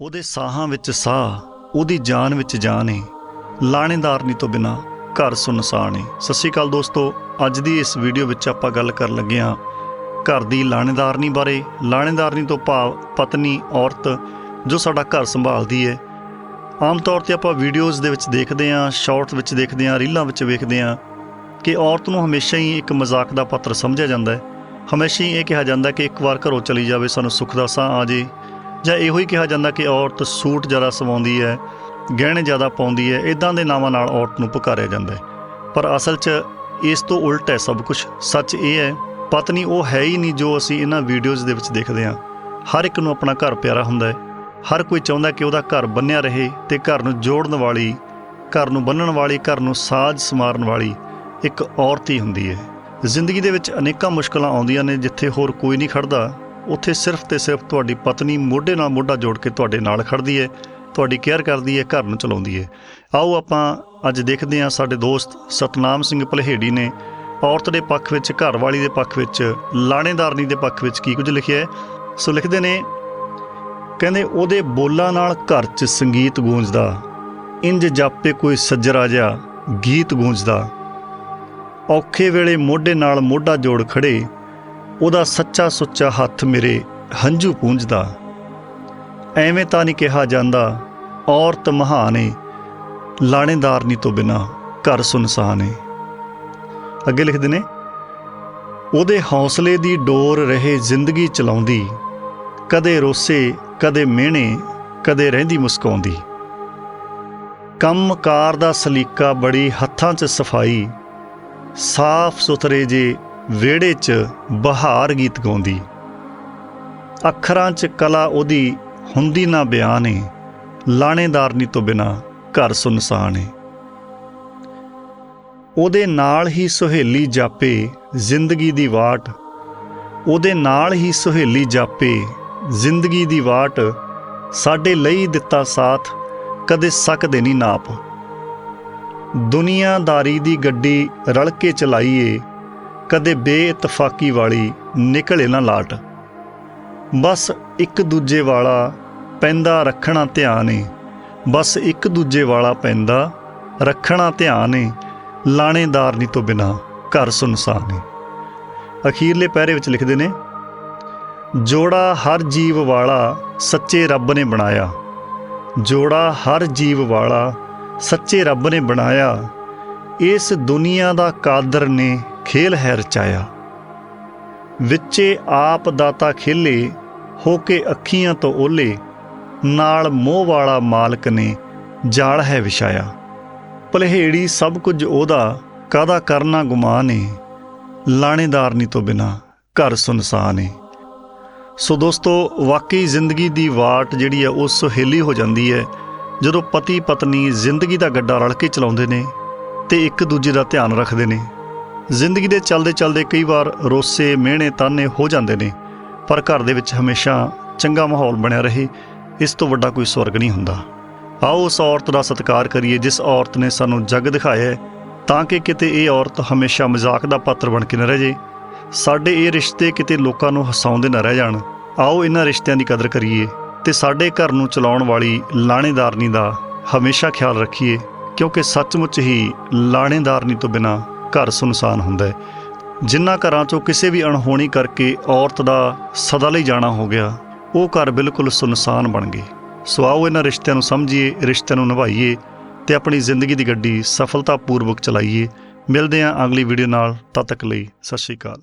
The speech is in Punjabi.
ਉਹਦੇ ਸਾਹਾਂ ਵਿੱਚ ਸਾਹ, ਉਹਦੀ ਜਾਨ ਵਿੱਚ ਜਾਨ ਏ। ਲਾਣੇਦਾਰਨੀ ਤੋਂ ਬਿਨਾ ਘਰ ਸੁਨਸਾਨ ਏ। ਸਤਿ ਸ਼੍ਰੀ ਅਕਾਲ ਦੋਸਤੋ, ਅੱਜ ਦੀ ਇਸ ਵੀਡੀਓ ਵਿੱਚ ਆਪਾਂ ਗੱਲ ਕਰਨ ਲੱਗੇ ਹਾਂ ਘਰ ਦੀ ਲਾਣੇਦਾਰਨੀ ਬਾਰੇ। ਲਾਣੇਦਾਰਨੀ ਤੋਂ ਭਾਵ ਪਤਨੀ, ਔਰਤ, ਜੋ ਸਾਡਾ ਘਰ ਸੰਭਾਲਦੀ ਹੈ ਆਮ ਤੌਰ ਤੇ ਆਪਾਂ ਵੀਡੀਓਜ਼ ਦੇ ਵਿੱਚ ਦੇਖਦੇ ਹਾਂ, ਸ਼ਾਰਟਸ ਵਿੱਚ ਦੇਖਦੇ ਹਾਂ, ਰੀਲਾਂ ਵਿੱਚ ਵੇਖਦੇ ਹਾਂ ਕਿ ਔਰਤ ਨੂੰ ਹਮੇਸ਼ਾ ਹੀ ਇੱਕ ਮਜ਼ਾਕ ਦਾ ਪਾਤਰ ਸਮਝਿਆ ਜਾਂਦਾ ਹੈ। ਹਮੇਸ਼ਾ ਹੀ ਇਹ ਕਿਹਾ ਜਾਂਦਾ ਕਿ ਇੱਕ ਵਾਰ ਘਰੋਂ ਚਲੀ ਜਾਵੇ, ਸਾਨੂੰ ਸੁੱਖ ਦਾ ਸਾਹ ਆ ਜੇ। ਜਾਂ ਇਹੋ ਹੀ ਕਿਹਾ ਜਾਂਦਾ ਕਿ ਔਰਤ ਸੂਟ ਜ਼ਿਆਦਾ ਸਵਾਉਂਦੀ ਹੈ, ਗਹਿਣੇ ਜ਼ਿਆਦਾ ਪਾਉਂਦੀ ਹੈ ਇਦਾਂ ਦੇ ਨਾਵਾਂ ਨਾਲ ਔਰਤ ਨੂੰ ਪੁਕਾਰਿਆ ਜਾਂਦਾ ਹੈ। ਪਰ ਅਸਲ 'ਚ ਇਸ ਤੋਂ ਉਲਟ ਹੈ ਸਭ ਕੁਝ ਸੱਚ ਇਹ ਹੈ, ਪਤਨੀ ਉਹ ਹੈ ਹੀ ਨਹੀਂ ਜੋ ਅਸੀਂ ਇਹਨਾਂ ਵੀਡੀਓਜ਼ ਦੇ ਵਿੱਚ ਦੇਖਦੇ ਹਾਂ। ਹਰ ਇੱਕ ਨੂੰ ਆਪਣਾ ਘਰ ਪਿਆਰਾ ਹੁੰਦਾ ਹੈ। ਹਰ ਕੋਈ ਚਾਹੁੰਦਾ ਕਿ ਉਹਦਾ ਘਰ ਬੰਨਿਆ ਰਹੇ ਤੇ ਘਰ ਨੂੰ ਜੋੜਨ ਵਾਲੀ, ਘਰ ਨੂੰ ਬੰਨਣ ਵਾਲੀ, ਘਰ ਨੂੰ ਸਾਜ ਸਮਾਰਨ ਵਾਲੀ ਇੱਕ ਔਰਤ ਹੀ ਹੁੰਦੀ ਹੈ। ਜ਼ਿੰਦਗੀ ਦੇ ਵਿੱਚ ਅਨੇਕਾਂ ਮੁਸ਼ਕਲਾਂ ਆਉਂਦੀਆਂ ਨੇ ਜਿੱਥੇ ਹੋਰ ਕੋਈ ਨਹੀਂ ਖੜਦਾ। ਉੱਥੇ ਸਿਰਫ ਤੇ ਸਿਰਫ ਤੁਹਾਡੀ ਪਤਨੀ ਮੋਢੇ ਨਾਲ ਮੋਢਾ ਜੋੜ ਕੇ ਤੁਹਾਡੇ ਨਾਲ ਖੜਦੀ ਹੈ ਤੁਹਾਡੀ ਕੇਅਰ ਕਰਦੀ ਹੈ ਘਰ ਨੂੰ ਚਲਾਉਂਦੀ ਹੈ ਆਓ ਆਪਾਂ ਅੱਜ ਦੇਖਦੇ ਹਾਂ ਸਾਡੇ ਦੋਸਤ ਸਤਨਾਮ ਸਿੰਘ ਪਲਹੇੜੀ ਨੇ ਔਰਤ ਦੇ ਪੱਖ ਵਿੱਚ, ਘਰ ਵਾਲੀ ਦੇ ਪੱਖ ਵਿੱਚ, ਲਾਣੇਦਾਰਨੀ ਦੇ ਪੱਖ ਵਿੱਚ ਕੀ ਕੁਝ ਲਿਖਿਆ ਹੈ ਸੋ ਲਿਖਦੇ ਨੇ, ਕਹਿੰਦੇ ਉਹਦੇ ਬੋਲਾਂ ਨਾਲ ਘਰ 'ਚ ਸੰਗੀਤ ਗੂੰਜਦਾ, ਇੰਜ ਜਾਪੇ ਕੋਈ ਸੱਜਰਾ ਜਿਹਾ ਗੀਤ ਗੂੰਜਦਾ। ਔਖੇ ਵੇਲੇ ਮੋਢੇ ਨਾਲ ਮੋਢਾ ਜੋੜ ਖੜੇ ਉਹਦਾ ਸੱਚਾ ਸੁੱਚਾ ਹੱਥ ਮੇਰੇ ਹੰਝੂ ਪੂੰਝਦਾ। ਐਵੇਂ ਤਾਂ ਨਹੀਂ ਕਿਹਾ ਜਾਂਦਾ, ਔਰਤ ਮਹਾਨ ਏ ਲਾਣੇਦਾਰਨੀ ਤੋਂ ਬਿਨਾ ਘਰ ਸੁਨਸਾਨ। ਅੱਗੇ ਲਿਖਦੇ ਨੇ, ਉਹਦੇ ਹੌਸਲੇ ਦੀ ਡੋਰ ਰਹੇ ਜ਼ਿੰਦਗੀ ਚਲਾਉਂਦੀ, ਕਦੇ ਰੋਸੇ, ਕਦੇ ਮਿਹਣੇ, ਕਦੇ ਰਹਿੰਦੀ ਮੁਸਕਾਉਂਦੀ। ਕੰਮਕਾਰ ਦਾ ਸਲੀਕਾ ਬੜੀ ਹੱਥਾਂ 'ਚ ਸਫ਼ਾਈ, ਸਾਫ਼ ਸੁਥਰੇ ਜੇ ਵਿਹੜੇ 'ਚ ਬਹਾਰ ਗੀਤ ਗਾਉਂਦੀ। ਅੱਖਰਾਂ 'ਚ ਕਲਾ ਉਹਦੀ ਹੁੰਦੀ ਨਾ ਬਿਆਨ ਏ ਲਾਣੇਦਾਰਨੀ ਤੋਂ ਬਿਨਾ ਘਰ ਸੁਨਸਾਨ ਏ ਉਹਦੇ ਨਾਲ ਹੀ ਸੁਹੇਲੀ ਜਾਪੇ ਜ਼ਿੰਦਗੀ ਦੀ ਵਾਟ, ਉਹਦੇ ਨਾਲ ਹੀ ਸੁਹੇਲੀ ਜਾਪੇ ਜ਼ਿੰਦਗੀ ਦੀ ਵਾਟ, ਸਾਡੇ ਲਈ ਦਿੱਤਾ ਸਾਥ ਕਦੇ ਸਕਦੇ ਨਹੀਂ ਨਾਪ। ਦੁਨੀਆਦਾਰੀ ਦੀ ਗੱਡੀ ਰਲ ਕੇ ਚਲਾਈਏ ਕਦੇ ਬੇਇਤਫਾਕੀ ਵਾਲੀ ਨਿਕਲੇ ਨਾ ਲਾਟ। ਬਸ ਇੱਕ ਦੂਜੇ ਵਾਲਾ ਪੈਂਦਾ ਰੱਖਣਾ ਧਿਆਨ ਏ। ਬਸ ਇੱਕ ਦੂਜੇ ਵਾਲਾ ਪੈਂਦਾ ਰੱਖਣਾ ਧਿਆਨ ਏ, ਲਾਣੇਦਾਰ ਨਹੀਂ ਤੋਂ ਬਿਨਾ ਘਰ ਸੁਨਸਾਨ ਏ। ਅਖੀਰਲੇ ਪੈਰੇ ਵਿੱਚ ਲਿਖਦੇ ਨੇ, ਜੋੜਾ ਹਰ ਜੀਵ ਵਾਲਾ ਸੱਚੇ ਰੱਬ ਨੇ ਬਣਾਇਆ। ਜੋੜਾ ਹਰ ਜੀਵ ਵਾਲਾ ਸੱਚੇ ਰੱਬ ਨੇ ਬਣਾਇਆ। ਇਸ ਦੁਨੀਆ ਦਾ ਕਾਦਰ ਨੇ ਖੇਲ ਹੈ ਰਚਾਇਆ। ਵਿੱਚੇ ਆਪ ਦਾਤਾ ਖੇਲੇ ਹੋ ਕੇ ਅੱਖੀਆਂ ਤੋਂ ਓਲੇ, ਨਾਲ ਮੋਹ ਵਾਲਾ ਮਾਲਕ ਨੇ ਜਾਲ ਹੈ ਵਿਛਾਇਆ। ਭਲਹੇੜੀ ਸਭ ਕੁਝ ਉਹਦਾ ਕਾਦਾ ਕਰਨਾ ਗੁਮਾਨ ਏ? ਲਾਣੇਦਾਰਨੀ ਤੋਂ ਬਿਨਾ ਘਰ ਸੁਨਸਾਨ ਏ। ਸੋ ਦੋਸਤੋ, ਵਾਕਈ ਜ਼ਿੰਦਗੀ ਦੀ ਵਾਟ ਜਿਹੜੀ ਹੈ ਉਹ ਸੁਹੇਲੀ ਹੋ ਜਾਂਦੀ ਹੈ, ਜਦੋਂ ਪਤੀ ਪਤਨੀ ਜ਼ਿੰਦਗੀ ਦਾ ਗੱਡਾ ਰਲ ਕੇ ਚਲਾਉਂਦੇ ਨੇ ਤੇ ਇੱਕ ਦੂਜੇ ਦਾ ਧਿਆਨ ਰੱਖਦੇ ਨੇ। ਜ਼ਿੰਦਗੀ ਦੇ ਚੱਲਦੇ ਚੱਲਦੇ ਕਈ ਵਾਰ ਰੋਸੇ, ਮਿਹਣੇ, ਤਾਨੇ ਹੋ ਜਾਂਦੇ ਨੇ। ਪਰ ਘਰ ਦੇ ਵਿੱਚ ਹਮੇਸ਼ਾ ਚੰਗਾ ਮਾਹੌਲ ਬਣਿਆ ਰਹੇ, ਇਸ ਤੋਂ ਵੱਡਾ ਕੋਈ ਸਵਰਗ ਨਹੀਂ ਹੁੰਦਾ। ਆਓ ਉਸ ਔਰਤ ਦਾ ਸਤਿਕਾਰ ਕਰੀਏ, ਜਿਸ ਔਰਤ ਨੇ ਸਾਨੂੰ ਜੱਗ ਦਿਖਾਇਆ ਤਾਂ ਕਿ ਕਿਤੇ ਇਹ ਔਰਤ ਹਮੇਸ਼ਾ ਮਜ਼ਾਕ ਦਾ ਪਾਤਰ ਬਣ ਕੇ ਨਾ ਰਹਿ ਜੇ ਸਾਡੇ ਇਹ ਰਿਸ਼ਤੇ ਕਿਤੇ ਲੋਕਾਂ ਨੂੰ ਹਸਾਉਂਦੇ ਨਾ ਰਹਿ ਜਾਣ। ਆਓ ਇਹਨਾਂ ਰਿਸ਼ਤਿਆਂ ਦੀ ਕਦਰ ਕਰੀਏ ਤੇ ਸਾਡੇ ਘਰ ਨੂੰ ਚਲਾਉਣ ਵਾਲੀ ਲਾਣੇਦਾਰਨੀ ਦਾ ਹਮੇਸ਼ਾ ਖਿਆਲ ਰੱਖੀਏ, ਕਿਉਂਕਿ ਸੱਚਮੁੱਚ ਹੀ ਲਾਣੇਦਾਰਨੀ ਤੋਂ ਬਿਨਾ ਘਰ ਸੁਨਸਾਨ ਹੁੰਦਾ ਹੈ। ਜਿਨ੍ਹਾਂ ਘਰਾਂ 'ਚੋਂ ਕਿਸੇ ਵੀ ਅਣਹੋਣੀ ਕਰਕੇ ਔਰਤ ਦਾ ਸਦਾ ਲਈ ਜਾਣਾ ਹੋ ਗਿਆ, ਉਹ ਘਰ ਬਿਲਕੁਲ ਸੁਨਸਾਨ ਬਣ ਗਏ। ਸੋ ਆਓ ਇਹਨਾਂ ਰਿਸ਼ਤਿਆਂ ਨੂੰ ਸਮਝੀਏ, ਰਿਸ਼ਤਿਆਂ ਨੂੰ ਨਿਭਾਈਏ ਤੇ ਆਪਣੀ ਜ਼ਿੰਦਗੀ ਦੀ ਗੱਡੀ ਸਫਲਤਾਪੂਰਵਕ ਚਲਾਈਏ। ਮਿਲਦੇ ਹਾਂ ਅਗਲੀ ਵੀਡੀਓ ਨਾਲ, ਤਦ ਤੱਕ ਲਈ ਸਤਿ ਸ਼੍ਰੀ ਅਕਾਲ।